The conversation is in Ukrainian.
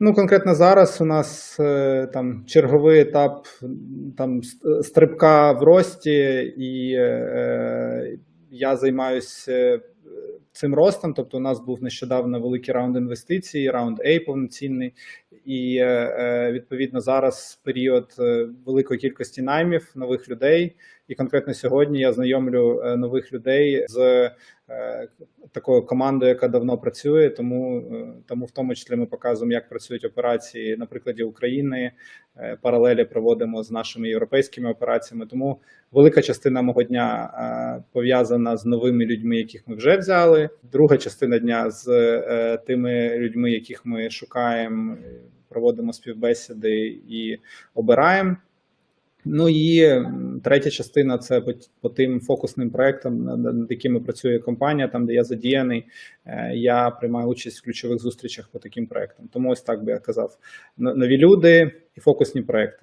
Ну, конкретно зараз у нас е, там черговий етап там стрибка в рості, і е, я займаюся цим ростом. Тобто, у нас був нещодавно великий раунд інвестицій, раунд A повноцінний, і е, е, відповідно зараз період е, великої кількості наймів нових людей. І конкретно сьогодні я знайомлю е, нових людей з е, такою командою, яка давно працює. Тому, е, тому в тому числі ми показуємо, як працюють операції на прикладі України. Е, Паралелі проводимо з нашими європейськими операціями. Тому велика частина мого дня е, пов'язана з новими людьми, яких ми вже взяли. Друга частина дня з тими людьми, яких ми шукаємо, проводимо співбесіди і обираємо. Ну і третя частина це по, по тим фокусним проектам, над, якими працює компанія, там де я задіяний. Е, Я приймаю участь в ключових зустрічах по таким проектам. Тому ось так би я казав: нові люди і фокусні проекти.